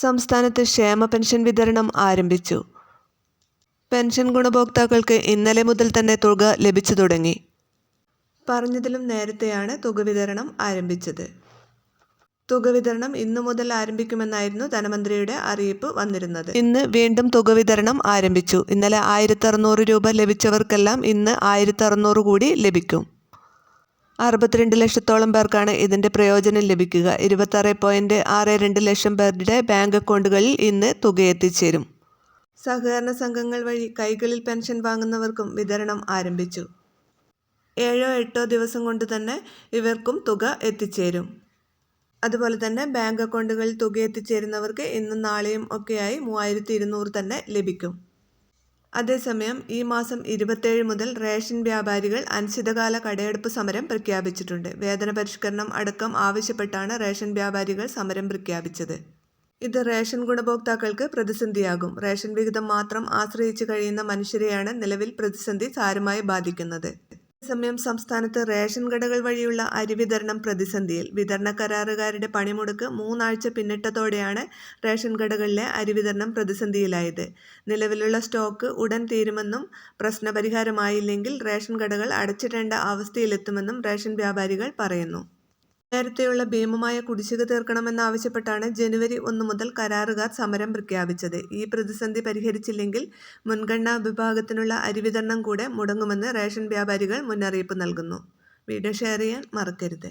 സംസ്ഥാനത്ത് ക്ഷേമ പെൻഷൻ വിതരണം ആരംഭിച്ചു. പെൻഷൻ ഗുണഭോക്താക്കൾക്ക് ഇന്നലെ മുതൽ തന്നെ തുക ലഭിച്ചു തുടങ്ങി. പറഞ്ഞതിലും നേരത്തെയാണ് തുക വിതരണം ആരംഭിച്ചത്. തുക വിതരണം ഇന്നു മുതൽ ആരംഭിക്കുമെന്നായിരുന്നു ധനമന്ത്രിയുടെ അറിയിപ്പ് വന്നിരുന്നത്. ഇന്ന് വീണ്ടും തുക വിതരണം ആരംഭിച്ചു. ഇന്നലെ ആയിരത്തി രൂപ ലഭിച്ചവർക്കെല്ലാം ഇന്ന് ആയിരത്തി കൂടി ലഭിക്കും. അറുപത്തിരണ്ട് ലക്ഷത്തോളം പേർക്കാണ് ഇതിന്റെ പ്രയോജനം ലഭിക്കുക. ഇരുപത്താറ് പോയിന്റ് ആറ് രണ്ട് ലക്ഷം പേരുടെ ബാങ്ക് അക്കൗണ്ടുകളിൽ ഇന്ന് തുക എത്തിച്ചേരും. സഹകരണ സംഘങ്ങൾ വഴി കൈകളിൽ പെൻഷൻ വാങ്ങുന്നവർക്കും വിതരണം ആരംഭിച്ചു. ഏഴോ എട്ടോ ദിവസം കൊണ്ട് തന്നെ ഇവർക്കും തുക എത്തിച്ചേരും. അതുപോലെ തന്നെ ബാങ്ക് അക്കൗണ്ടുകളിൽ തുക എത്തിച്ചേരുന്നവർക്ക് ഇന്നും നാളെയും ഒക്കെയായി മൂവായിരത്തി ഇരുന്നൂറ് തന്നെ ലഭിക്കും. അതേസമയം ഈ മാസം ഇരുപത്തേഴ് മുതൽ റേഷൻ വ്യാപാരികൾ അനിശ്ചിതകാല കടയെടുപ്പ് സമരം പ്രഖ്യാപിച്ചിട്ടുണ്ട്. വേതന പരിഷ്കരണം അടക്കം ആവശ്യപ്പെട്ടാണ് റേഷൻ വ്യാപാരികൾ സമരം പ്രഖ്യാപിച്ചത്. ഇത് റേഷൻ ഗുണഭോക്താക്കൾക്ക് പ്രതിസന്ധിയാകും. റേഷൻ വിഹിതം മാത്രം ആശ്രയിച്ചു കഴിയുന്ന മനുഷ്യരെയാണ് നിലവിൽ പ്രതിസന്ധി സാരമായി ബാധിക്കുന്നത്. അതേസമയം സംസ്ഥാനത്ത് റേഷൻ കടകൾ വഴിയുള്ള അരി വിതരണം പ്രതിസന്ധിയിൽ വിതരണ കരാറുകാരുടെ പണിമുടക്ക് മൂന്നാഴ്ച പിന്നിട്ടതോടെയാണ് റേഷൻ കടകളിലെ അരി വിതരണം പ്രതിസന്ധിയിലായത്. നിലവിലുള്ള സ്റ്റോക്ക് ഉടൻ തീരുമെന്നും പ്രശ്നപരിഹാരമായില്ലെങ്കിൽ റേഷൻ കടകൾ അടച്ചിടേണ്ട അവസ്ഥയിലെത്തുമെന്നും റേഷൻ വ്യാപാരികൾ പറയുന്നു. നേരത്തെയുള്ള ഭീമമായ കുടിശ്ശിക തീർക്കണമെന്നാവശ്യപ്പെട്ടാണ് ജനുവരി ഒന്ന് മുതൽ കരാറുകാർ സമരം പ്രഖ്യാപിച്ചത്. ഈ പ്രതിസന്ധി പരിഹരിച്ചില്ലെങ്കിൽ മുൻഗണനാ വിഭാഗത്തിനുള്ള അരി വിതരണം കൂടെ മുടങ്ങുമെന്ന് റേഷൻ വ്യാപാരികൾ മുന്നറിയിപ്പ് നൽകുന്നു. വീഡിയോ ഷെയർ ചെയ്യാൻ മറക്കരുത്.